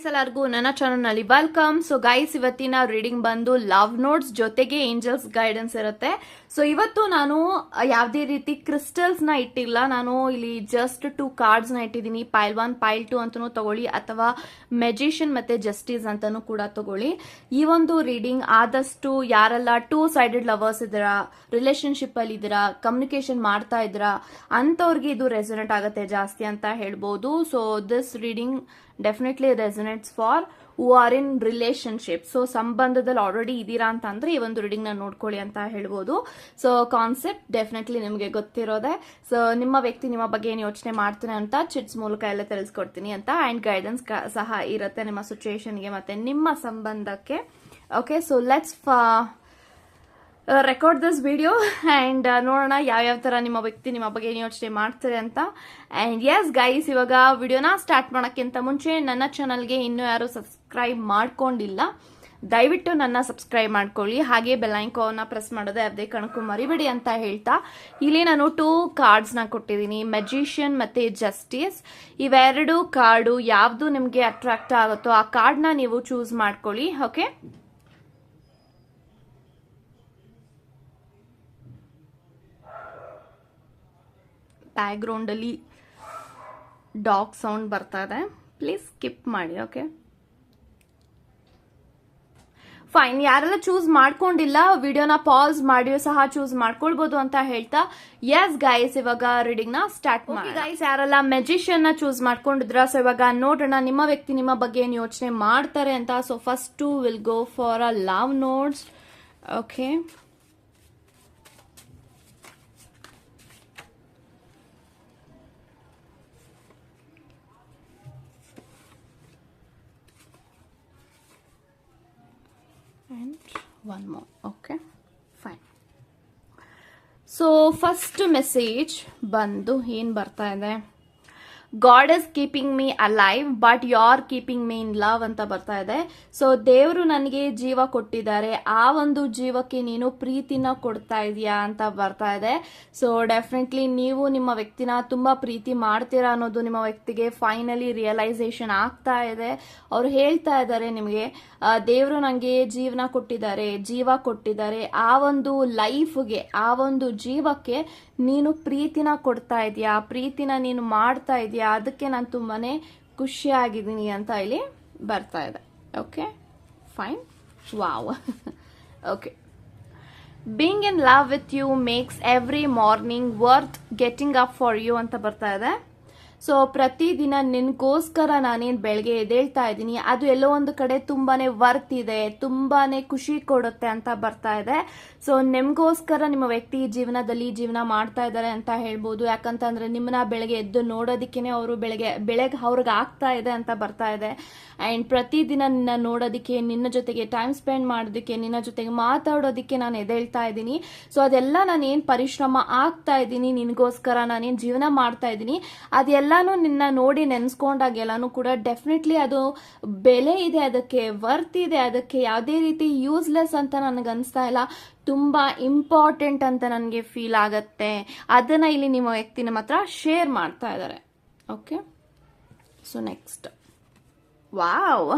Guys ಎಲ್ಲರಿಗೂ ನನ್ನ ಚಾನಲ್ನಲ್ಲಿ ವೆಲ್ಕಮ್. ಸೊ ಗೈಸ್ ಇವತ್ತಿನ ರೀಡಿಂಗ್ ಬಂದು ಲವ್ ನೋಟ್ಸ್ ಜೊತೆಗೆ ಏಂಜಲ್ಸ್ ಗೈಡೆನ್ಸ್ ಇರುತ್ತೆ. ಸೊ ಇವತ್ತು ನಾನು ಯಾವುದೇ ರೀತಿ ಕ್ರಿಸ್ಟಲ್ಸ್ನ ಇಟ್ಟಿಲ್ಲ. ನಾನು ಇಲ್ಲಿ ಜಸ್ಟ್ ಟೂ ಕಾರ್ಡ್ಸ್ನ ಇಟ್ಟಿದ್ದೀನಿ. ಪೈಲ್ ಒನ್ ಪೈಲ್ ಟೂ ಅಂತಾನೂ ತಗೊಳ್ಳಿ. ಅಥವಾ ಮೆಜಿಷಿಯನ್ ಮತ್ತೆ ಜಸ್ಟಿಸ್ ಅಂತಾನೂ ಕೂಡ ತಗೊಳ್ಳಿ. ಈ ಒಂದು ರೀಡಿಂಗ್ ಆದಷ್ಟು ಯಾರೆಲ್ಲ ಟೂ ಸೈಡೆಡ್ ಲವರ್ಸ್ ಇದ್ದೀರಾ ರಿಲೇಶನ್ಶಿಪ್ ಅಲ್ಲಿ ಇದ್ದೀರಾ ಕಮ್ಯುನಿಕೇಶನ್ ಮಾಡ್ತಾ ಇದ್ದೀರಾ ಅಂತವ್ರಿಗೆ ಇದು ರೆಸೊನೇಟ್ ಆಗುತ್ತೆ ಜಾಸ್ತಿ ಅಂತ ಹೇಳ್ಬೋದು. So this reading definitely resonates for who are in relationship so ಸಂಬಂಧದಲ್ಲಿ ಆಲ್ರೆಡಿ ಇದ್ದೀರಾ ಅಂತ ಅಂದ್ರೆ ಈ ಒಂದು ರೀಡಿಂಗ್ನ ನೋಡ್ಕೊಳ್ಳಿ ಅಂತ ಹೇಳ್ಬೋದು. ಸೊ ಕಾನ್ಸೆಪ್ಟ್ ಡೆಫಿನೆಟ್ಲಿ ನಿಮಗೆ ಗೊತ್ತಿರೋದೆ. ಸೊ ನಿಮ್ಮ ವ್ಯಕ್ತಿ ನಿಮ್ಮ ಬಗ್ಗೆ ಏನು ಯೋಚನೆ ಮಾಡ್ತೀನಿ ಅಂತ ಚಿಟ್ಸ್ ಮೂಲಕ ಎಲ್ಲ ತಿಳಿಸ್ಕೊಡ್ತೀನಿ ಅಂತ ಆ್ಯಂಡ್ ಗೈಡೆನ್ಸ್ ಸಹ ಇರುತ್ತೆ ನಿಮ್ಮ ಸಿಚುವೇಶನ್ಗೆ ಮತ್ತೆ ನಿಮ್ಮ ಸಂಬಂಧಕ್ಕೆ. Okay so let's record this video and ನೋಡೋಣ ಯಾವ್ಯಾವ ಥರ ನಿಮ್ಮ ವ್ಯಕ್ತಿ ನಿಮ್ಮ ಬಗ್ಗೆ ಯೋಚನೆ ಮಾಡ್ತಾರೆ ಅಂತ. ಆ್ಯಂಡ್ ಎಸ್ ಗೈಸ್ ಇವಾಗ ವಿಡಿಯೋನ ಸ್ಟಾರ್ಟ್ ಮಾಡೋಕ್ಕಿಂತ ಮುಂಚೆ ನನ್ನ ಚಾನಲ್ಗೆ ಇನ್ನೂ ಯಾರು ಸಬ್ಸ್ಕ್ರೈಬ್ ಮಾಡ್ಕೊಂಡಿಲ್ಲ. ದಯವಿಟ್ಟು ನನ್ನ ಸಬ್ಸ್ಕ್ರೈಬ್ ಮಾಡ್ಕೊಳ್ಳಿ. ಹಾಗೆ ಬೆಲ್ಲೈಕೋನ ಪ್ರೆಸ್ ಮಾಡೋದೇ ಯಾವುದೇ ಕಣಕ್ಕೂ ಮರಿಬೇಡಿ ಅಂತ ಹೇಳ್ತಾ. ಇಲ್ಲಿ ನಾನು ಟೂ ಕಾರ್ಡ್ಸ್ನ ಕೊಟ್ಟಿದ್ದೀನಿ. ಮೆಜಿಷಿಯನ್ ಮತ್ತು ಜಸ್ಟಿಸ್ ಇವೆರಡು ಕಾರ್ಡು ಯಾವುದು ನಿಮಗೆ ಅಟ್ರಾಕ್ಟ್ ಆಗುತ್ತೋ ಆ ಕಾರ್ಡ್ನ ನೀವು ಚೂಸ್ ಮಾಡ್ಕೊಳ್ಳಿ ಓಕೆ ಬ್ಯಾಕ್ಗ್ರೌಂಡಲ್ಲಿ ಡಾಗ್ ಸೌಂಡ್ ಬರ್ತಾ ಇದೆ. ಪ್ಲೀಸ್ ಸ್ಕಿಪ್ ಮಾಡಿ ಓಕೆ ಫೈನ್ ಯಾರೆಲ್ಲ ಚೂಸ್ ಮಾಡ್ಕೊಂಡಿಲ್ಲ ವಿಡಿಯೋನ ಪಾಸ್ ಮಾಡಿ ಸಹ ಚೂಸ್ ಮಾಡ್ಕೊಳ್ಬಹುದು ಅಂತ ಹೇಳ್ತಾ ಎಸ್ ಗೈಸ್ ಇವಾಗ ರೀಡಿಂಗ್ನ ಸ್ಟಾರ್ಟ್ ಮಾಡಿ ಗೈಸ್ ಯಾರೆಲ್ಲ ಮೆಜಿಷಿಯನ್ನ ಚೂಸ್ ಮಾಡ್ಕೊಂಡಿದ್ರ ಸೊ ಇವಾಗ ನೋಡೋಣ ನಿಮ್ಮ ವ್ಯಕ್ತಿ ನಿಮ್ಮ ಬಗ್ಗೆ ಏನು ಯೋಚನೆ ಮಾಡ್ತಾರೆ ಅಂತ. So first will go for a love notes okay and one more okay fine so first message ಬಂದು ಏನು ಬರ್ತಾ ಇದೆ god is keeping me alive but you are keeping me in love ಅಂತ ಬರ್ತಾ ಇದೆ. ಸೊ ದೇವರು ನನಗೆ ಜೀವ ಕೊಟ್ಟಿದ್ದಾರೆ. ಆ ಒಂದು ಜೀವಕ್ಕೆ ನೀನು ಪ್ರೀತಿನ ಕೊಡ್ತಾ ಇದೀಯಾ ಅಂತ ಬರ್ತಾ ಇದೆ. ಸೊ ಡೆಫಿನೆಟ್ಲಿ ನೀವು ನಿಮ್ಮ ವ್ಯಕ್ತಿನ ತುಂಬಾ ಪ್ರೀತಿ ಮಾಡ್ತೀರಾ ಅನ್ನೋದು ನಿಮ್ಮ ವ್ಯಕ್ತಿಗೆ ಫೈನಲಿ ರಿಯಲೈಸೇಷನ್ ಆಗ್ತಾ ಇದೆ. ಅವ್ರು ಹೇಳ್ತಾ ಇದ್ದಾರೆ ನಿಮಗೆ ದೇವರು ನನಗೆ ಜೀವನ ಕೊಟ್ಟಿದ್ದಾರೆ, ಜೀವ ಕೊಟ್ಟಿದ್ದಾರೆ. ಆ ಒಂದು ಲೈಫ್ಗೆ ಆ ಒಂದು ಜೀವಕ್ಕೆ ನೀನು ಪ್ರೀತಿನ ಕೊಡ್ತಾ ಇದೀಯಾ? ಪ್ರೀತಿನ ನೀನು ಮಾಡ್ತಾ ಇದೀಯಾ? ಅದಕ್ಕೆ ನಾನು ತುಂಬಾನೇ ಖುಷಿಯಾಗಿದ್ದೀನಿ ಅಂತ ಇಲ್ಲಿ ಬರ್ತಾ ಇದೆ. Okay fine wow okay being in love with you makes every morning worth getting up for you ಅಂತ ಬರ್ತಾ ಇದೆ. ಸೊ ಪ್ರತಿದಿನ ನಿನಗೋಸ್ಕರ ನಾನೇನು ಬೆಳಗ್ಗೆ ಎದ್ದೇಳ್ತಾ ಇದ್ದೀನಿ, ಅದು ಎಲ್ಲೋ ಒಂದು ಕಡೆ ತುಂಬಾನೇ ವರ್ತ್ ಇದೆ, ತುಂಬಾನೇ ಖುಷಿ ಕೊಡುತ್ತೆ ಅಂತ ಬರ್ತಾ ಇದೆ. ಸೊ ನಿಮಗೋಸ್ಕರ ನಿಮ್ಮ ವ್ಯಕ್ತಿ ಜೀವನದಲ್ಲಿ ಜೀವನ ಮಾಡ್ತಾ ಇದ್ದಾರೆ ಅಂತ ಹೇಳ್ಬೋದು. ಯಾಕಂತಂದ್ರೆ ನಿಮ್ಮನ್ನ ಬೆಳಗ್ಗೆ ಎದ್ದು ನೋಡೋದಿಕ್ಕೆ ಅವರು ಬೆಳಗ್ಗೆ ಬೆಳಗ್ಗೆ ಅವ್ರಿಗೆ ಆಗ್ತಾ ಇದೆ ಅಂತ ಬರ್ತಾ ಇದೆ. ಅಂಡ್ ಪ್ರತಿದಿನ ನಿನ್ನ ನೋಡೋದಕ್ಕೆ, ನಿನ್ನ ಜೊತೆಗೆ ಟೈಮ್ ಸ್ಪೆಂಡ್ ಮಾಡೋದಕ್ಕೆ, ನಿನ್ನ ಜೊತೆಗೆ ಮಾತಾಡೋದಕ್ಕೆ ನಾನು ಎದ್ದೇಳ್ತಾ ಇದ್ದೀನಿ. ಸೊ ಅದೆಲ್ಲ ನಾನು ಏನು ಪರಿಶ್ರಮ ಆಗ್ತಾ ಇದ್ದೀನಿ, ನಿನಗೋಸ್ಕರ ನಾನೇನು ಜೀವನ ಮಾಡ್ತಾ ಇದ್ದೀನಿ ಅದೆಲ್ಲಾನು ನಿನ್ನ ನೋಡಿ ನೆನೆಸ್ಕೊಂಡಾಗ ಎಲ್ಲಾನು ಕೂಡ ಡೆಫಿನೆಟ್ಲಿ ಅದು ಬೆಲೆ ಇದೆ, ಅದಕ್ಕೆ ವರ್ತ್ ಇದೆ, ಅದಕ್ಕೆ ಯಾವುದೇ ರೀತಿ ಯೂಸ್ಲೆಸ್ ಅಂತ ನನಗೆ ಅನಿಸ್ತಾ ಇಲ್ಲ. ತುಂಬ ಇಂಪಾರ್ಟೆಂಟ್ ಅಂತ ನನಗೆ ಫೀಲ್ ಆಗತ್ತೆ. ಅದನ್ನು ಇಲ್ಲಿ ನಿಮ್ಮ ವ್ಯಕ್ತಿ ನಮ್ಮ ಹತ್ರ ಶೇರ್ ಮಾಡ್ತಾ ಇದ್ದಾರೆ. Okay so next wow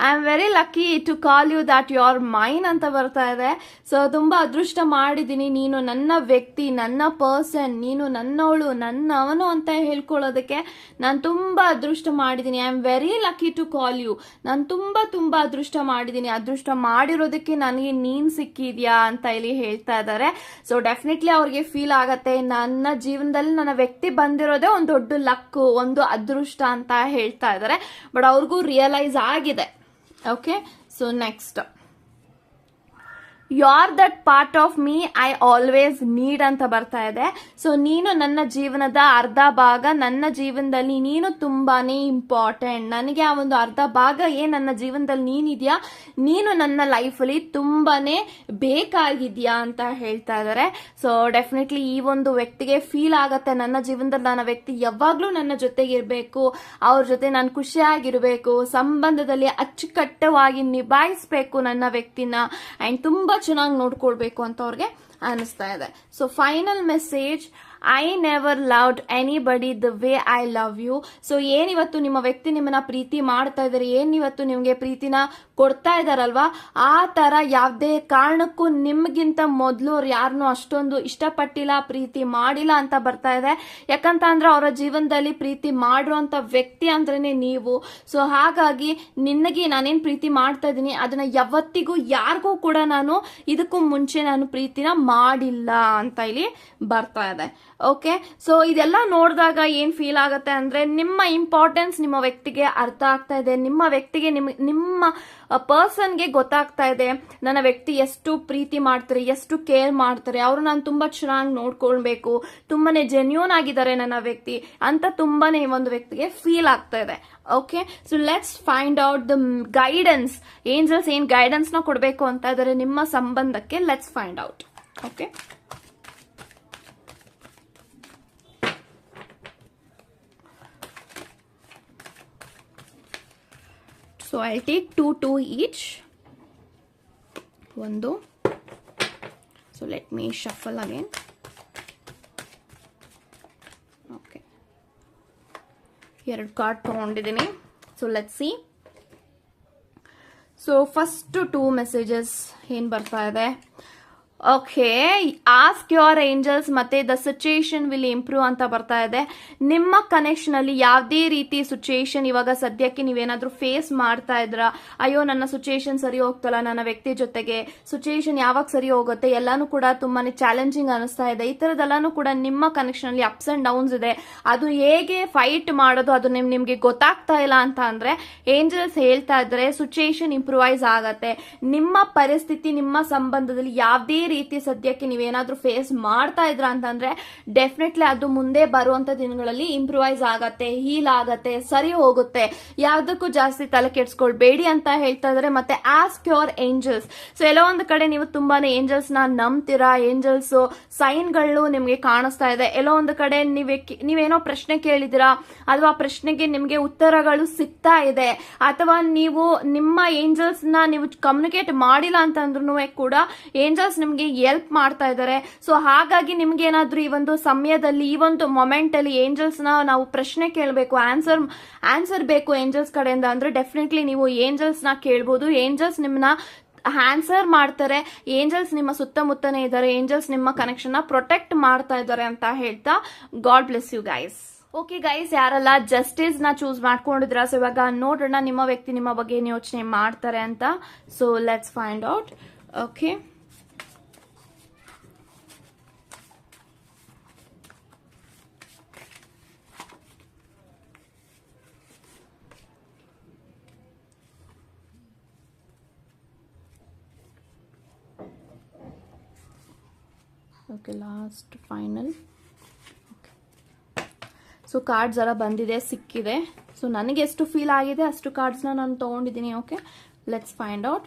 I am very lucky to call you that your mine ಅಂತ ಬರ್ತಾ ಇದೆ. ಸೊ ತುಂಬಾ ಅದೃಷ್ಟ ಮಾಡಿದ್ದೀನಿ. ನೀನು ನನ್ನ ವ್ಯಕ್ತಿ, ನನ್ನ ಪರ್ಸನ್ ನೀನು ನನ್ನವಳು, ನನ್ನವನು ಅಂತ ಹೇಳ್ಕೊಳ್ಳೋದಕ್ಕೆ ನಾನು ತುಂಬಾ ಅದೃಷ್ಟ ಮಾಡಿದ್ದೀನಿ. I am very lucky to call you ನಾನು ತುಂಬಾ ತುಂಬಾ ಅದೃಷ್ಟ ಮಾಡಿದ್ದೀನಿ. ಅದೃಷ್ಟ ಮಾಡಿರೋದಕ್ಕೆ ನನಗೆ ನೀನು ಸಿಕ್ಕಿದ್ಯಾ ಅಂತ ಇಲ್ಲಿ ಹೇಳ್ತಾ ಇದ್ದಾರೆ. ಸೊ ಡೆಫಿನೆಟ್ಲಿ ಅವ್ರಿಗೆ ಫೀಲ್ ಆಗತ್ತೆ. ನನ್ನ ಜೀವನದಲ್ಲಿ ನನ್ನ ವ್ಯಕ್ತಿ ಬಂದಿರೋದೇ ಒಂದು ದೊಡ್ಡ ಲಕ್ಕು ಒಂದು ಅದೃಷ್ಟ ಅಂತ ಹೇಳ್ತಾ ಇದ್ದಾರೆ. ಬಟ್ ಅವ್ರಿಗೂ ರಿಯಲೈಸ್ ಆಗಿದೆ. Okay so next you are that part of me I always need ಅಂತ ಬರ್ತಾ ಇದೆ. ಸೊ ನೀನು ನನ್ನ ಜೀವನದ ಅರ್ಧ ಭಾಗ, ನನ್ನ ಜೀವನದಲ್ಲಿ ನೀನು ತುಂಬಾನೇ ಇಂಪಾರ್ಟೆಂಟ್ ನನಗೆ ಆ ಒಂದು ಅರ್ಧ ಭಾಗ ಏನ್ ನನ್ನ ಜೀವನದಲ್ಲಿ ನೀನಿದ್ಯಾ? ನೀನು ನನ್ನ ಲೈಫಲ್ಲಿ ತುಂಬಾನೇ ಬೇಕಾಗಿದ್ಯಾ ಅಂತ ಹೇಳ್ತಾ ಇದ್ದಾರೆ ಸೊ ಡೆಫಿನೆಟ್ಲಿ ಈ ಒಂದು ವ್ಯಕ್ತಿಗೆ ಫೀಲ್ ಆಗತ್ತೆ. ನನ್ನ ಜೀವನದಲ್ಲಿ ನನ್ನ ವ್ಯಕ್ತಿ ಯಾವಾಗ್ಲೂ ನನ್ನ ಜೊತೆಗಿರ್ಬೇಕು ಅವ್ರ ಜೊತೆ ನಾನು ಖುಷಿಯಾಗಿರ್ಬೇಕು. ಸಂಬಂಧದಲ್ಲಿ ಅಚ್ಚುಕಟ್ಟವಾಗಿ ನಿಭಾಯಿಸ್ಬೇಕು ನನ್ನ ವ್ಯಕ್ತಿನ. ಅಂಡ್ ತುಂಬಾ ಚೆನ್ನಾಗಿ ನೋಡ್ಕೊಳ್ಬೇಕು ಅಂತ ಅವ್ರಿಗೆ ಅನಿಸ್ತಾ ಇದೆ. So final message I never loved anybody the way I love you so ಏನಿವತ್ತು ನಿಮ್ಮ ವ್ಯಕ್ತಿ ನಿಮ್ಮನ್ನ ಪ್ರೀತಿ ಮಾಡ್ತಾ ಇದ್ದಾರೆ ಏನಿವತ್ತು ನಿಮಗೆ ಪ್ರೀತಿನ ಕೊಡ್ತಾ ಇದಾರಲ್ವಾ? ಆ ತರ ಯಾವುದೇ ಕಾರಣಕ್ಕೂ ನಿಮ್ಗಿಂತ ಮೊದಲು ಅವ್ರು ಯಾರನ್ನೂ ಅಷ್ಟೊಂದು ಇಷ್ಟಪಟ್ಟಿಲ್ಲ, ಪ್ರೀತಿ ಮಾಡಿಲ್ಲ ಅಂತ ಬರ್ತಾ ಇದೆ. ಯಾಕಂತ ಅಂದ್ರೆ ಅವರ ಜೀವನದಲ್ಲಿ ಪ್ರೀತಿ ಮಾಡಿರುವಂತ ವ್ಯಕ್ತಿ ಅಂದ್ರೇನೆ ನೀವು. ಸೊ ಹಾಗಾಗಿ ನಿನಗೆ ನಾನೇನ್ ಪ್ರೀತಿ ಮಾಡ್ತಾ ಇದ್ದೀನಿ, ಅದನ್ನ ಯಾವತ್ತಿಗೂ ಯಾರಿಗೂ ಕೂಡ ನಾನು ಇದಕ್ಕೂ ಮುಂಚೆ ನಾನು ಪ್ರೀತಿನ ಮಾಡಿಲ್ಲ ಅಂತ ಇಲ್ಲಿ ಬರ್ತಾ ಇದೆ. ಓಕೆ ಸೊ ಇದೆಲ್ಲ ನೋಡಿದಾಗ ಏನ್ ಫೀಲ್ ಆಗುತ್ತೆ ಅಂದ್ರೆ ನಿಮ್ಮ ಇಂಪಾರ್ಟೆನ್ಸ್ ನಿಮ್ಮ ವ್ಯಕ್ತಿಗೆ ಅರ್ಥ ಆಗ್ತಾ ಇದೆ. ನಿಮ್ಮ ವ್ಯಕ್ತಿಗೆ ನಿಮ್, ನಿಮ್ಮ ಪರ್ಸನ್ಗೆ ಗೊತ್ತಾಗ್ತಾ ಇದೆ, ನನ್ನ ವ್ಯಕ್ತಿ ಎಷ್ಟು ಪ್ರೀತಿ ಮಾಡ್ತಾರೆ, ಎಷ್ಟು ಕೇರ್ ಮಾಡ್ತಾರೆ, ಅವರು ನಾನು ತುಂಬಾ ಚೆನ್ನಾಗಿ ನೋಡ್ಕೊಳ್ಬೇಕು, ತುಂಬಾನೇ ಜೆನ್ಯೂನ್ ಆಗಿದ್ದಾರೆ ನನ್ನ ವ್ಯಕ್ತಿ ಅಂತ ತುಂಬಾನೇ ಒಂದು ವ್ಯಕ್ತಿಗೆ ಫೀಲ್ ಆಗ್ತಾ ಇದೆ. Okay so let's find out the guidance angels ಏನ್ನ ಕೊಡಬೇಕು ಅಂತ ಇದ್ದಾರೆ ನಿಮ್ಮ ಸಂಬಂಧಕ್ಕೆ let's find out okay so I take two two each ಒಂದು. So let me shuffle again okay ಎರಡು ಕಾರ್ಡ್ ತೊಗೊಂಡಿದ್ದೀನಿ. So let see so first two messages ಏನು ಬರ್ತಾ ಇದೆ? ಓಕೆ ಆಸ್ಕ್ ಯುವರ್ ಏಂಜಲ್ಸ್ ಮತ್ತೆ ದ ಸಿಚುಯೇಷನ್ ವಿಲ್ ಇಂಪ್ರೂವ್ ಅಂತ ಬರ್ತಾ ಇದೆ. ನಿಮ್ಮ ಕನೆಕ್ಷನ್ ಅಲ್ಲಿ ಯಾವುದೇ ರೀತಿ ಸಿಚುಯೇಷನ್ ಇವಾಗ ಸದ್ಯಕ್ಕೆ ನೀವೇನಾದ್ರೂ ಫೇಸ್ ಮಾಡ್ತಾ ಇದ್ರ? ಅಯ್ಯೋ, ನನ್ನ ಸಿಚುಯೇಷನ್ ಸರಿ ಹೋಗ್ತಲ್ಲ, ನನ್ನ ವ್ಯಕ್ತಿ ಜೊತೆಗೆ ಸಿಚುಯೇಷನ್ ಯಾವಾಗ ಸರಿ ಹೋಗುತ್ತೆ? ಎಲ್ಲಾನು ಕೂಡ ತುಂಬಾನೇ ಚಾಲೆಂಜಿಂಗ್ ಅನಿಸ್ತಾ ಇದೆ. ಈ ತರದೆಲ್ಲಾನು ಕೂಡ ನಿಮ್ಮ ಕನೆಕ್ಷನ್ ಅಲ್ಲಿ ಅಪ್ಸ್ ಅಂಡ್ ಡೌನ್ಸ್ ಇದೆ. ಅದು ಹೇಗೆ ಫೈಟ್ ಮಾಡೋದು, ಅದು ನಿಮ್ ನಿಮ್ಗೆ ಗೊತ್ತಾಗ್ತಾ ಇಲ್ಲ ಅಂತ ಅಂದ್ರೆ ಏಂಜಲ್ಸ್ ಹೇಳ್ತಾ ಇದ್ರೆ ಸಿಚುಯೇಷನ್ ಇಂಪ್ರೂವೈಸ್ ಆಗತ್ತೆ. ನಿಮ್ಮ ಪರಿಸ್ಥಿತಿ, ನಿಮ್ಮ ಸಂಬಂಧದಲ್ಲಿ ಯಾವುದೇ ರೀತಿ ಸದ್ಯಕ್ಕೆ ನೀವೇನಾದ್ರೂ ಫೇಸ್ ಮಾಡ್ತಾ ಇದ್ರ ಅಂತಂದ್ರೆ ಡೆಫಿನೆಟ್ಲಿ ಅದು ಮುಂದೆ ಬರುವಂತ ದಿನಗಳಲ್ಲಿ ಇಂಪ್ರೂವೈಸ್ ಆಗತ್ತೆ ಹೀಲ್ ಆಗತ್ತೆ, ಸರಿ ಹೋಗುತ್ತೆ. ಯಾವ್ದಕ್ಕೂ ಜಾಸ್ತಿ ತಲೆ ಕೆಡ್ಸ್ಕೊಳ್ಬೇಡಿ ಅಂತ ಹೇಳ್ತಾ ಇದ್ರೆ. ಮತ್ತೆ ಆಸ್ಕ್ ಯೋರ್ ಏಂಜಲ್ಸ್ ಸೊ ಎಲ್ಲೋ ಒಂದು ಕಡೆ ನೀವು ತುಂಬಾನೇ ಏಂಜಲ್ಸ್ನ ನಂಬ್ತೀರಾ? ಏಂಜಲ್ಸ್ ಸೈನ್ಗಳು ನಿಮ್ಗೆ ಕಾಣಿಸ್ತಾ ಇದೆ. ಎಲ್ಲೋ ಒಂದು ಕಡೆ ನೀವೇ ನೀವೇನೋ ಪ್ರಶ್ನೆ ಕೇಳಿದಿರಾ ಅಥವಾ ಪ್ರಶ್ನೆಗೆ ನಿಮ್ಗೆ ಉತ್ತರಗಳು ಸಿಗ್ತಾ ಇದೆ. ಅಥವಾ ನೀವು ನಿಮ್ಮ ಏಂಜಲ್ಸ್ನ ನೀವು ಕಮ್ಯುನಿಕೇಟ್ ಮಾಡಿಲ್ಲ ಅಂತಂದ್ರೂ ಕೂಡ ಏಂಜಲ್ಸ್ ನಿಮ್ಗೆ ಎಲ್ಪ್ ಮಾಡ್ತಾ ಇದ್ದಾರೆ. ಸೊ ಹಾಗಾಗಿ ನಿಮ್ಗೆ ಏನಾದ್ರೂ ಈ ಒಂದು ಸಮಯದಲ್ಲಿ, ಈ ಒಂದು ಮೊಮೆಂಟ್ ಅಲ್ಲಿ ಏಂಜಲ್ಸ್ನ ನಾವು ಪ್ರಶ್ನೆ ಕೇಳಬೇಕು ಆನ್ಸರ್ ಆನ್ಸರ್ ಬೇಕು ಏಂಜಲ್ಸ್ ಕಡೆಯಿಂದ ಅಂದ್ರೆ ಡೆಫಿನೆಟ್ಲಿ ನೀವು ಏಂಜಲ್ಸ್ನ ಕೇಳ್ಬೋದು. ಏಂಜಲ್ಸ್ ನಿಮ್ಮನ್ನ ಆನ್ಸರ್ ಮಾಡ್ತಾರೆ. ಏಂಜಲ್ಸ್ ನಿಮ್ಮ ಸುತ್ತಮುತ್ತನೇ ಇದ್ದಾರೆ. ಏಂಜಲ್ಸ್ ನಿಮ್ಮ ಕನೆಕ್ಷನ್ನ ಪ್ರೊಟೆಕ್ಟ್ ಮಾಡ್ತಾ ಇದ್ದಾರೆ ಅಂತ ಹೇಳ್ತಾ god bless you guys okay guys ಯಾರೆಲ್ಲ ಜಸ್ಟಿಸ್ನ ಚೂಸ್ ಮಾಡ್ಕೊಂಡಿದ್ರ ಸೊ ಇವಾಗ ನೋಡೋಣ ನಿಮ್ಮ ವ್ಯಕ್ತಿ ನಿಮ್ಮ ಬಗ್ಗೆ ಯೋಚನೆ ಮಾಡ್ತಾರೆ ಅಂತ. So let's find out okay okay last final so cards ಎಲ್ಲ ಬಂದಿದೆ, ಸಿಕ್ಕಿದೆ. ಸೊ ನನಗೆ ಎಷ್ಟು ಫೀಲ್ ಆಗಿದೆ, ಅಷ್ಟು ಕಾರ್ಡ್ಸ್ನ ನಾನು ತೊಗೊಂಡಿದ್ದೀನಿ okay let's find out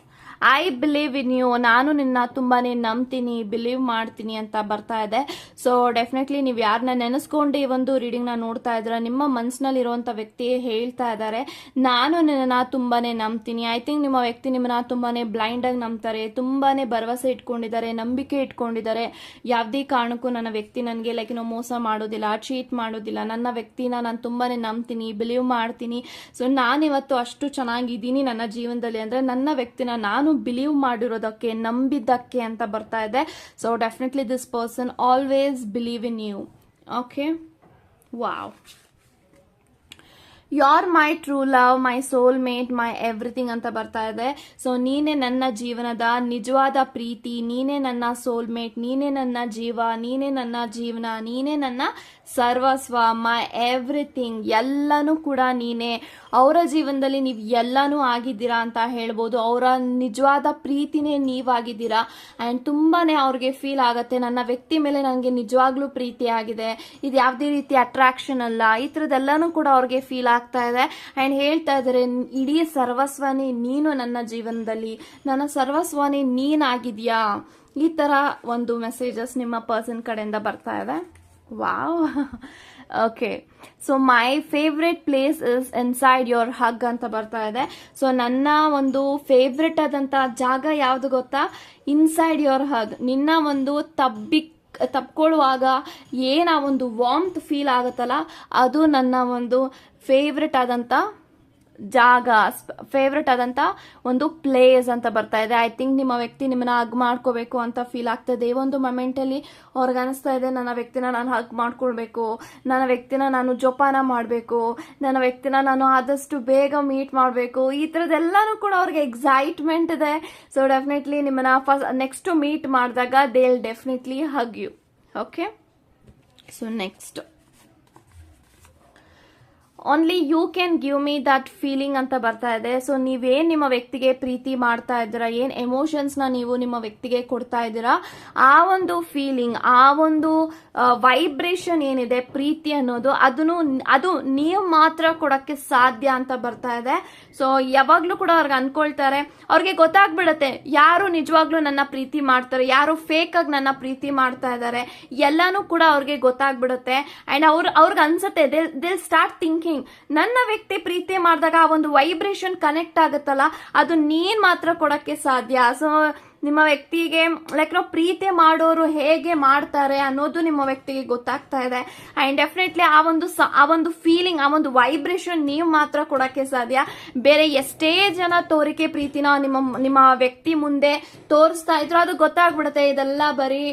I believe in you ನಾನು ನಿನ್ನ ತುಂಬಾನೇ ನಂಬ್ತೀನಿ ಬಿಲೀವ್ ಮಾಡ್ತೀನಿ ಅಂತ ಬರ್ತಾ ಇದೆ. ಸೊ ಡೆಫಿನೆಟ್ಲಿ ನೀವು ಯಾರನ್ನ ನೆನೆಸ್ಕೊಂಡು ಈ ಒಂದು ರೀಡಿಂಗ್ನ ನೋಡ್ತಾ ಇದ್ರ ನಿಮ್ಮ ಮನಸ್ಸಿನಲ್ಲಿರುವಂಥ ವ್ಯಕ್ತಿ ಹೇಳ್ತಾ ಇದ್ದಾರೆ, ನಾನು ನಿನ್ನ ತುಂಬಾನೇ ನಂಬ್ತೀನಿ. ಐ ಥಿಂಕ್ ನಿಮ್ಮ ವ್ಯಕ್ತಿ ನಿಮ್ಮನ್ನ ತುಂಬಾನೇ ಬ್ಲೈಂಡ್ ಆಗಿ ನಂಬ್ತಾರೆ, ತುಂಬಾನೇ ಭರವಸೆ ಇಟ್ಕೊಂಡಿದ್ದಾರೆ, ನಂಬಿಕೆ ಇಟ್ಕೊಂಡಿದ್ದಾರೆ. ಯಾವುದೇ ಕಾರಣಕ್ಕೂ ನನ್ನ ವ್ಯಕ್ತಿ ನನಗೆ ಲೈಕ್ ಏನೋ ಮೋಸ ಮಾಡೋದಿಲ್ಲ ಚೀಟ್ ಮಾಡೋದಿಲ್ಲ. ನನ್ನ ವ್ಯಕ್ತಿನ ನಾನು ತುಂಬಾನೇ ನಂಬ್ತೀನಿ ಬಿಲೀವ್ ಮಾಡ್ತೀನಿ. ಸೊ ನಾನಿವತ್ತು ಅಷ್ಟು ಚೆನ್ನಾಗಿದ್ದೀನಿ ನನ್ನ ಜೀವನದಲ್ಲಿ. ಅಂದ್ರೆ ನನ್ನ ವ್ಯಕ್ತಿನ ನಾನು ಬಿಲೀವ್ ಮಾಡಿರೋದಕ್ಕೆ, ನಂಬಿದ್ದಕ್ಕೆ ಅಂತ ಬರ್ತಾ ಇದೆ. So definitely this person always believe in you okay wow ಯಾರ್ my true love my soul mate my everything ಅಂತ ಬರ್ತಾ ಇದೆ. ಸೊ ನೀನೇ ನನ್ನ ಜೀವನದ ನಿಜವಾದ ಪ್ರೀತಿ, ನೀನೇ ನನ್ನ ಸೋಲ್ ಮೇಟ್ ನೀನೇ ನನ್ನ ಜೀವ, ನೀನೇ ನನ್ನ ಜೀವನ, ನೀನೇ ನನ್ನ ಸರ್ವಸ್ವ ಮೈ ಎವ್ರಿಥಿಂಗ್ ಎಲ್ಲನೂ ಕೂಡ ನೀನೇ. ಅವರ ಜೀವನದಲ್ಲಿ ನೀವು ಎಲ್ಲನೂ ಆಗಿದ್ದೀರಾ ಅಂತ ಹೇಳ್ಬೋದು. ಅವರ ನಿಜವಾದ ಪ್ರೀತಿನೇ ನೀವಾಗಿದ್ದೀರಾ. ಆ್ಯಂಡ್ ತುಂಬಾನೇ ಅವ್ರಿಗೆ ಫೀಲ್ ಆಗುತ್ತೆ. ನನ್ನ ವ್ಯಕ್ತಿ ಮೇಲೆ ನನಗೆ ನಿಜವಾಗ್ಲೂ ಪ್ರೀತಿ ಆಗಿದೆ. ಇದು ಯಾವುದೇ ರೀತಿ ಅಟ್ರಾಕ್ಷನ್ ಅಲ್ಲ. ಈ ಥರದ್ದೆಲ್ಲನೂ ಕೂಡ ಅವ್ರಿಗೆ ಫೀಲ್ ಆಗ್ತಾ ಇದೆ. ಆ್ಯಂಡ್ ಹೇಳ್ತಾ ಇದ್ದಾರೆ, ಇಡೀ ಸರ್ವಸ್ವನೇ ನೀನು ನನ್ನ ಜೀವನದಲ್ಲಿ, ನನ್ನ ಸರ್ವಸ್ವನೇ ನೀನಾಗಿದೆಯಾ? ಈ ಥರ ಒಂದು ಮೆಸೇಜಸ್ ನಿಮ್ಮ ಪರ್ಸನ್ ಕಡೆಯಿಂದ ಬರ್ತಾ ಇದೆ. Wow okay so my favourite place is inside your hug ಅಂತ ಬರ್ತಾ ಇದೆ. ಸೊ ನನ್ನ ಒಂದು ಫೇವ್ರೆಟ್ ಆದಂತ ಜಾಗ ಯಾವ್ದು ಗೊತ್ತಾ? ಇನ್ಸೈಡ್ ಯೋರ್ ಹಗ್ ನಿನ್ನ ಒಂದು ತಬ್ಬಿಕ್ ತಪ್ಕೊಳ್ಳುವಾಗ ಏನು ಆ ಒಂದು ವಾಮ್ತ್ ಫೀಲ್ ಆಗುತ್ತಲ್ಲ ಅದು ನನ್ನ ಒಂದು ಫೇವ್ರೆಟ್ ಆದಂಥ ಜಾಗ ಫೇವ್ರೆಟ್ ಆದಂತ ಒಂದು ಪ್ಲೇಸ್ ಅಂತ ಬರ್ತಾ ಇದೆ. ಐ ಥಿಂಕ್ ನಿಮ್ಮ ವ್ಯಕ್ತಿ ನಿಮ್ಮನ್ನ ಹಗ್ ಮಾಡ್ಕೋಬೇಕು ಅಂತ ಫೀಲ್ ಆಗ್ತದೆ. ಈ ಒಂದು ಮೊಮೆಂಟಲ್ಲಿ ಅವ್ರಿಗೆ ಅನಿಸ್ತಾ ಇದೆ, ನನ್ನ ವ್ಯಕ್ತಿನ ನಾನು ಹಗ್ ಮಾಡ್ಕೊಳ್ಬೇಕು, ನನ್ನ ವ್ಯಕ್ತಿನ ನಾನು ಜೋಪಾನ ಮಾಡಬೇಕು, ನನ್ನ ವ್ಯಕ್ತಿನ ನಾನು ಆದಷ್ಟು ಬೇಗ ಮೀಟ್ ಮಾಡಬೇಕು. ಈ ಥರದ್ದೆಲ್ಲನೂ ಕೂಡ ಅವ್ರಿಗೆ ಎಕ್ಸೈಟ್ಮೆಂಟ್ ಇದೆ. ಸೊ ಡೆಫಿನೆಟ್ಲಿ ನಿಮ್ಮನ್ನ ಫಸ್ಟ್ ನೆಕ್ಸ್ಟ್ ಮೀಟ್ ಮಾಡಿದಾಗ they definitely hug you okay so next only you can give me that feeling ಅಂತ ಬರ್ತಾ ಇದೆ. ಸೊ ನೀವೇನ್ ನಿಮ್ಮ ವ್ಯಕ್ತಿಗೆ ಪ್ರೀತಿ ಮಾಡ್ತಾ ಇದ್ದೀರಾ? ಏನು ಎಮೋಷನ್ಸ್ನ ನೀವು ನಿಮ್ಮ ವ್ಯಕ್ತಿಗೆ ಕೊಡ್ತಾ ಇದ್ದೀರಾ? ಆ ಒಂದು ಫೀಲಿಂಗ್ ಆ ಒಂದು ವೈಬ್ರೇಷನ್ ಏನಿದೆ, ಪ್ರೀತಿ ಅನ್ನೋದು ಅದನ್ನು, ಅದು ನೀವು ಮಾತ್ರ ಕೊಡಕ್ಕೆ ಸಾಧ್ಯ ಅಂತ ಬರ್ತಾ ಇದೆ. ಸೊ ಯಾವಾಗಲೂ ಕೂಡ ಅವ್ರಿಗೆ ಅಂದ್ಕೊಳ್ತಾರೆ ಅವ್ರಿಗೆ ಗೊತ್ತಾಗ್ಬಿಡತ್ತೆ, ಯಾರು ನಿಜವಾಗ್ಲೂ ನನ್ನ ಪ್ರೀತಿ ಮಾಡ್ತಾರೆ, ಯಾರು ಫೇಕ್ ಆಗಿ ನನ್ನ ಪ್ರೀತಿ ಮಾಡ್ತಾ ಇದ್ದಾರೆ, ಎಲ್ಲಾನು ಕೂಡ ಅವ್ರಿಗೆ ಗೊತ್ತಾಗ್ಬಿಡುತ್ತೆ. ಅಂಡ್ ಅವ್ರು, ಅವ್ರಿಗೆ ಅನ್ಸುತ್ತೆ ದಿಲ್ ಸ್ಟಾರ್ಟ್ ಥಿಂಕಿಂಗ್ ನನ್ನ ವ್ಯಕ್ತಿ ಪ್ರೀತಿ ಮಾಡಿದಾಗ ಆ ಒಂದು ವೈಬ್ರೇಷನ್ ಕನೆಕ್ಟ್ ಆಗುತ್ತಲ್ಲ, ಅದು ನೀನ್ ಮಾತ್ರ ಕೊಡಕ್ಕೆ ಸಾಧ್ಯ. ಸೊ ನಿಮ್ಮ ವ್ಯಕ್ತಿಗೆ ಲೈಕ್ ನಾವು ಪ್ರೀತಿ ಮಾಡೋರು ಹೇಗೆ ಮಾಡ್ತಾರೆ ಅನ್ನೋದು ನಿಮ್ಮ ವ್ಯಕ್ತಿಗೆ ಗೊತ್ತಾಗ್ತಾ ಇದೆ. ಅಂಡ್ ಡೆಫಿನೆಟ್ಲಿ ಆ ಒಂದು ಆ ಒಂದು ಫೀಲಿಂಗ್ ಆ ಒಂದು ವೈಬ್ರೇಷನ್ ನೀವು ಮಾತ್ರ ಕೊಡಕ್ಕೆ ಸಾಧ್ಯ. ಬೇರೆ ಎಷ್ಟೇ ಜನ ತೋರಿಕೆ ಪ್ರೀತಿನ ನಿಮ್ಮ ನಿಮ್ಮ ವ್ಯಕ್ತಿ ಮುಂದೆ ತೋರಿಸ್ತಾ ಇದ್ರು ಅದು ಗೊತ್ತಾಗ್ಬಿಡುತ್ತೆ. ಇದೆಲ್ಲ ಬರೀ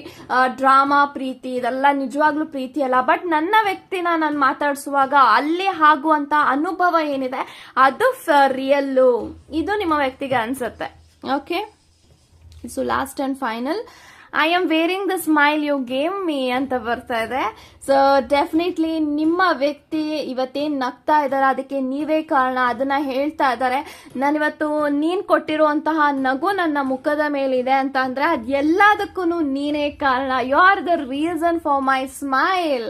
ಡ್ರಾಮಾ ಪ್ರೀತಿ, ಇದೆಲ್ಲ ನಿಜವಾಗ್ಲೂ ಪ್ರೀತಿ ಅಲ್ಲ. ಬಟ್ ನನ್ನ ವ್ಯಕ್ತಿನ ನಾನು ಮಾತಾಡಿಸುವಾಗ ಅಲ್ಲಿ ಆಗುವಂತ ಅನುಭವ ಏನಿದೆ, ಅದು ರಿಯಲ್ಲು ಇದು ನಿಮ್ಮ ವ್ಯಕ್ತಿಗೆ ಅನ್ಸುತ್ತೆ. Okay so last and final I am wearing the smile you gave me ಅಂತ ಬರ್ತಾ ಇದೆ. ಸೊ ಡೆಫಿನೆಟ್ಲಿ ನಿಮ್ಮ ವ್ಯಕ್ತಿ ಇವತ್ತೇನ್ ನಗ್ತಾ ಇದ್ದಾರೆ, ಅದಕ್ಕೆ ನೀವೇ ಕಾರಣ. ಅದನ್ನ ಹೇಳ್ತಾ ಇದ್ದಾರೆ. ನಾನಿವತ್ತು ನೀನ್ ಕೊಟ್ಟಿರುವಂತಹ ನಗು ನನ್ನ ಮುಖದ ಮೇಲಿದೆ ಅಂತ ಅಂದ್ರೆ ಅದ್ ಎಲ್ಲದಕ್ಕೂ ನೀನೇ ಕಾರಣ. You are the reason for my smile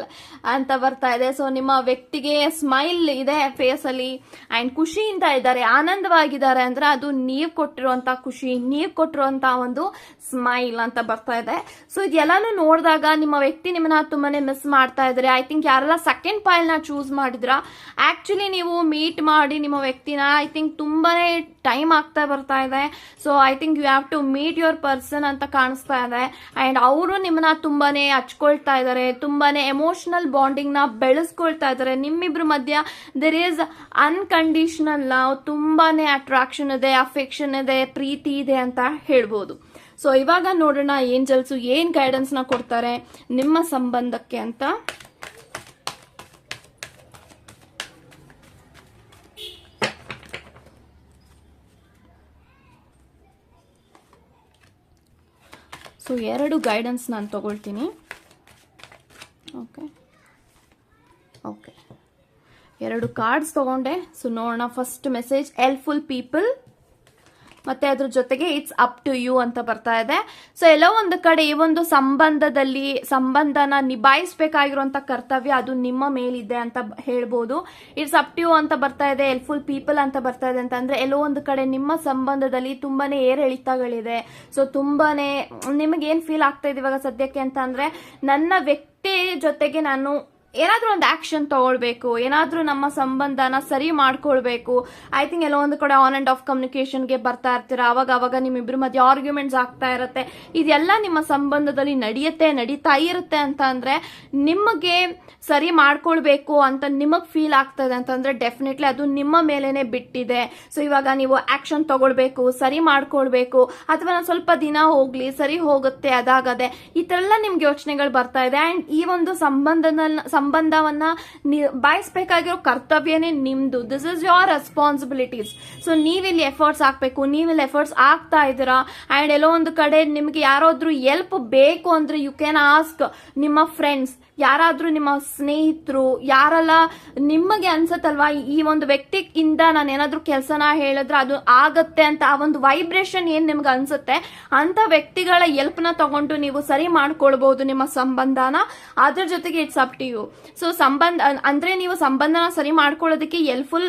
ಅಂತ ಬರ್ತಾ ಇದೆ. ಸೊ ನಿಮ್ಮ ವ್ಯಕ್ತಿಗೆ ಸ್ಮೈಲ್ ಇದೆ ಫೇಸ್ ಅಲ್ಲಿ ಅಂಡ್ ಖುಷಿಯಿಂದ ಇದ್ದಾರೆ, ಆನಂದವಾಗಿದ್ದಾರೆ ಅಂದ್ರೆ ಅದು ನೀವ್ ಕೊಟ್ಟಿರುವಂತ ಖುಷಿ, ನೀವ್ ಕೊಟ್ಟಿರುವಂತ ಒಂದು ಸ್ಮೈಲ್ ಅಂತ ಬರ್ತಾ ಇದೆ. ಸೊ ಇದೆಲ್ಲಾನು ನೋಡಿದಾಗ ನಿಮ್ಮ ವ್ಯಕ್ತಿ ನಿಮ್ಮನ್ನ ತುಂಬಾನೇ ಮಿಸ್ ಮಾಡ್ತಾ ಇದ್ದಾರೆ. ಐ ಥಿಂಕ್ ಯಾರೆಲ್ಲ ಸೆಕೆಂಡ್ ಪಾಯಿಲ್ನ ಚೂಸ್ ಮಾಡಿದ್ರ? ಆಕ್ಚುಲಿ ನೀವು ಮೀಟ್ ಮಾಡಿ ನಿಮ್ಮ ವ್ಯಕ್ತಿನ ಐ ಥಿಂಕ್ ತುಂಬಾನೇ ಟೈಮ್ ಆಗ್ತಾ ಬರ್ತಾ ಇದೆ. So I think you have to meet your person ಅಂತ ಕಾಣಿಸ್ತಾ ಇದೆ. ಅಂಡ್ ಅವರು ನಿಮ್ಮನ್ನ ತುಂಬಾನೇ ಹಚ್ಕೊಳ್ತಾ ಇದ್ದಾರೆ. ತುಂಬಾನೇ ಎಮೋಷನಲ್ ಬಾಂಡಿಂಗ್ನ ಬೆಳೆಸ್ಕೊಳ್ತಾ ಇದ್ದಾರೆ. ನಿಮ್ಮಿಬ್ರ ಮಧ್ಯ ದೇರ್ ಈಸ್ ಅನ್ಕಂಡೀಷನಲ್ ಲವ್ ತುಂಬಾನೇ ಅಟ್ರಾಕ್ಷನ್ ಇದೆ ಅಫೆಕ್ಷನ್ ಇದೆ, ಪ್ರೀತಿ ಇದೆ ಅಂತ ಹೇಳ್ಬೋದು. ಸೊ ಇವಾಗ ನೋಡೋಣ ಏಂಜಲ್ಸ್ ಏನ್ ಗೈಡೆನ್ಸ್ನ ಕೊಡ್ತಾರೆ ನಿಮ್ಮ ಸಂಬಂಧಕ್ಕೆ ಅಂತ. ಸೊ ಎರಡು ಗೈಡೆನ್ಸ್ ನಾನು ತಗೊಳ್ತೀನಿ. ಓಕೆ ಓಕೆ ಎರಡು ಕಾರ್ಡ್ಸ್ ತೊಗೊಂಡೆ. ಸೊ ನೋಡೋಣ ಫಸ್ಟ್ ಮೆಸೇಜ್ ಎಲ್ಫುಲ್ ಪೀಪಲ್ ಮತ್ತೆ ಅದ್ರ ಜೊತೆಗೆ ಇಟ್ಸ್ ಅಪ್ ಟು ಯು ಅಂತ ಬರ್ತಾ ಇದೆ. ಸೊ ಎಲ್ಲೋ ಒಂದು ಕಡೆ ಈ ಒಂದು ಸಂಬಂಧದಲ್ಲಿ, ಸಂಬಂಧನ ನಿಭಾಯಿಸಬೇಕಾಗಿರುವಂತ ಕರ್ತವ್ಯ ಅದು ನಿಮ್ಮ ಮೇಲಿದೆ ಅಂತ ಹೇಳ್ಬೋದು. ಇಟ್ಸ್ ಅಪ್ ಟು ಯು ಅಂತ ಬರ್ತಾ ಇದೆ ಹೆಲ್ಪ್ಫುಲ್ ಪೀಪಲ್ ಅಂತ ಬರ್ತಾ ಇದೆ ಅಂತಂದ್ರೆ ಎಲ್ಲೋ ಒಂದು ಕಡೆ ನಿಮ್ಮ ಸಂಬಂಧದಲ್ಲಿ ತುಂಬಾನೇ ಏರಿಳಿತಗಳಿದೆ. ಸೊ ತುಂಬಾನೇ ನಿಮಗೆ ಏನ್ ಫೀಲ್ ಆಗ್ತಾ ಇದೆ ಇವಾಗ ಸದ್ಯಕ್ಕೆ ಅಂತ ಅಂದ್ರೆ ನನ್ನ ವ್ಯಕ್ತಿ ಜೊತೆಗೆ ನಾನು ಏನಾದ್ರೂ ಒಂದು ಆಕ್ಷನ್ ತಗೊಳ್ಬೇಕು, ಏನಾದ್ರೂ ನಮ್ಮ ಸಂಬಂಧನ ಸರಿ ಮಾಡ್ಕೊಳ್ಬೇಕು. ಐ ಥಿಂಕ್ ಎಲ್ಲೋ ಒಂದು ಕಡೆ ಆನ್ ಅಂಡ್ ಆಫ್ ಕಮ್ಯುನಿಕೇಶನ್ಗೆ ಬರ್ತಾ ಇರ್ತೀರ. ಅವಾಗ ಅವಾಗ ನಿಮ್ಮಿಬ್ರ ಮಧ್ಯೆ ಆರ್ಗ್ಯುಮೆಂಟ್ಸ್ ಆಗ್ತಾ ಇರುತ್ತೆ. ಇದೆಲ್ಲ ನಿಮ್ಮ ಸಂಬಂಧದಲ್ಲಿ ನಡೆಯುತ್ತೆ, ನಡೀತಾ ಇರುತ್ತೆ ಅಂತ ಅಂದ್ರೆ ನಿಮಗೆ ಸರಿ ಮಾಡ್ಕೊಳ್ಬೇಕು ಅಂತ ನಿಮಗ್ ಫೀಲ್ ಆಗ್ತದೆ ಅಂತಂದ್ರೆ ಡೆಫಿನೆಟ್ಲಿ ಅದು ನಿಮ್ಮ ಮೇಲೇನೆ ಬಿಟ್ಟಿದೆ. ಸೊ ಇವಾಗ ನೀವು ಆಕ್ಷನ್ ತಗೊಳ್ಬೇಕು, ಸರಿ ಮಾಡ್ಕೊಳ್ಬೇಕು. ಅಥವಾ ನಾನು ಸ್ವಲ್ಪ ದಿನ ಹೋಗ್ಲಿ, ಸರಿ ಹೋಗುತ್ತೆ ಅದಾಗದೆ. ಈ ತರ ಎಲ್ಲ ನಿಮ್ಗೆ ಯೋಚನೆಗಳು ಬರ್ತಾ ಇದೆ. ಅಂಡ್ ಈ ಒಂದು ಸಂಬಂಧನ ಸಂಬಂಧವನ್ನ ಬಾಯಿಸ್ಬೇಕಾಗಿರೋ ಕರ್ತವ್ಯನೇ ನಿಮ್ದು. This is your responsibilities so ನೀವಿಲ್ಲಿ ಎಫರ್ಟ್ಸ್ ಹಾಕ್ಬೇಕು, ನೀವಿಲ್ಲಿ ಎಫರ್ಟ್ಸ್ ಆಗ್ತಾ ಇದ್ದೀರಾ ಆ್ಯಂಡ್ ಎಲ್ಲೋ ಒಂದು ಕಡೆ ನಿಮ್ಗೆ ಯಾರಾದ್ರೂ ಎಲ್ಪ್ ಬೇಕು ಅಂದ್ರೆ ಯು ಕ್ಯಾನ್ ಆಸ್ಕ್ ನಿಮ್ಮ ಫ್ರೆಂಡ್ಸ್ ಯಾರಾದ್ರೂ ನಿಮ್ಮ ಸ್ನೇಹಿತರು, ಯಾರೆಲ್ಲ ನಿಮಗೆ ಅನ್ಸತ್ತಲ್ವಾ? ಈ ಒಂದು ವ್ಯಕ್ತಿ ಇಂದ ನಾನು ಏನಾದ್ರೂ ಕೆಲಸನ ಹೇಳಿದ್ರೆ ಅದು ಆಗತ್ತೆ ಅಂತ ಆ ಒಂದು ವೈಬ್ರೇಷನ್ ಏನ್ ನಿಮ್ಗೆ ಅನ್ಸುತ್ತೆ? ಅಂತ ವ್ಯಕ್ತಿಗಳ ಎಲ್ಪ್ನ ತಗೊಂಡು ನೀವು ಸರಿ ಮಾಡ್ಕೊಳ್ಬಹುದು ನಿಮ್ಮ ಸಂಬಂಧನ. ಅದ್ರ ಜೊತೆಗೆ it's up to you so ಸಂಬಂಧ ಅಂದ್ರೆ ನೀವು ಸಂಬಂಧನ ಸರಿ ಮಾಡ್ಕೊಳ್ಳೋದಕ್ಕೆ ಎಲ್ಪ್ಫುಲ್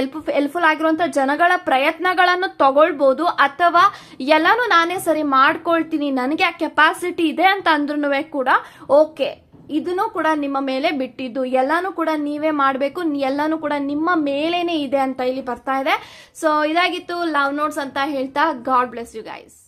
ಎಲ್ಪ್ ಎಲ್ಫುಲ್ ಆಗಿರುವಂತ ಜನಗಳ ಪ್ರಯತ್ನಗಳನ್ನು ತಗೊಳ್ಬಹುದು ಅಥವಾ ಎಲ್ಲಾನು ನಾನೇ ಸರಿ ಮಾಡ್ಕೊಳ್ತೀನಿ, ನನಗೆ ಆ ಕೆಪಾಸಿಟಿ ಇದೆ ಅಂತ ಅಂದ್ರೂ ಕೂಡ ಓಕೆ ಇದನ್ನು ಕೂಡ ನಿಮ್ಮ ಮೇಲೆ ಬಿಟ್ಟಿದ್ದು. ಎಲ್ಲಾನು ಕೂಡ ನೀವೇ ಮಾಡಬೇಕು. ಎಲ್ಲಾನು ಕೂಡ ನಿಮ್ಮ ಮೇಲೇನೆ ಇದೆ ಅಂತ ಇಲ್ಲಿ ಬರ್ತಾ ಇದೆ. ಸೊ ಇದಾಗಿತ್ತು ಲವ್ ನೋಟ್ಸ್ ಅಂತ ಹೇಳ್ತಾ ಗಾಡ್ ಬ್ಲೆಸ್ ಯು ಗೈಸ್